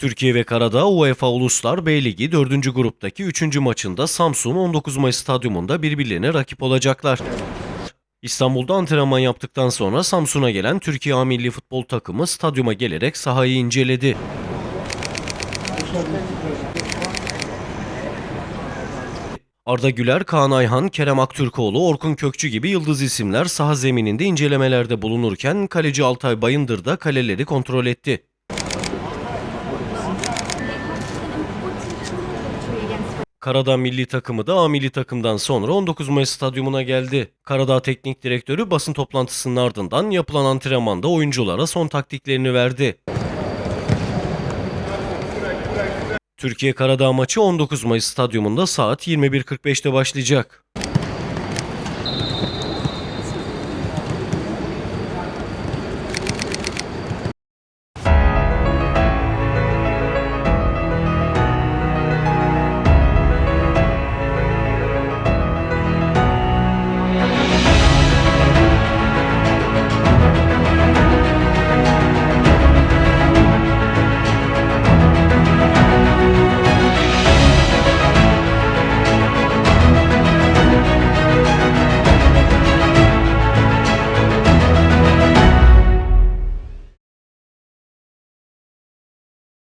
Türkiye ve Karadağ UEFA Uluslar B Ligi 4. gruptaki 3. maçında Samsun 19 Mayıs stadyumunda birbirlerine rakip olacaklar. İstanbul'da antrenman yaptıktan sonra Samsun'a gelen Türkiye A Milli Futbol takımı stadyuma gelerek sahayı inceledi. Arda Güler, Kaan Ayhan, Kerem Aktürkoğlu, Orkun Kökçü gibi yıldız isimler saha zemininde incelemelerde bulunurken kaleci Altay Bayındır da kaleleri kontrol etti. Karadağ milli takımı da A milli takımdan sonra 19 Mayıs stadyumuna geldi. Karadağ Teknik Direktörü basın toplantısının ardından yapılan antrenmanda oyunculara son taktiklerini verdi. Türkiye Karadağ maçı 19 Mayıs stadyumunda saat 21.45'te başlayacak.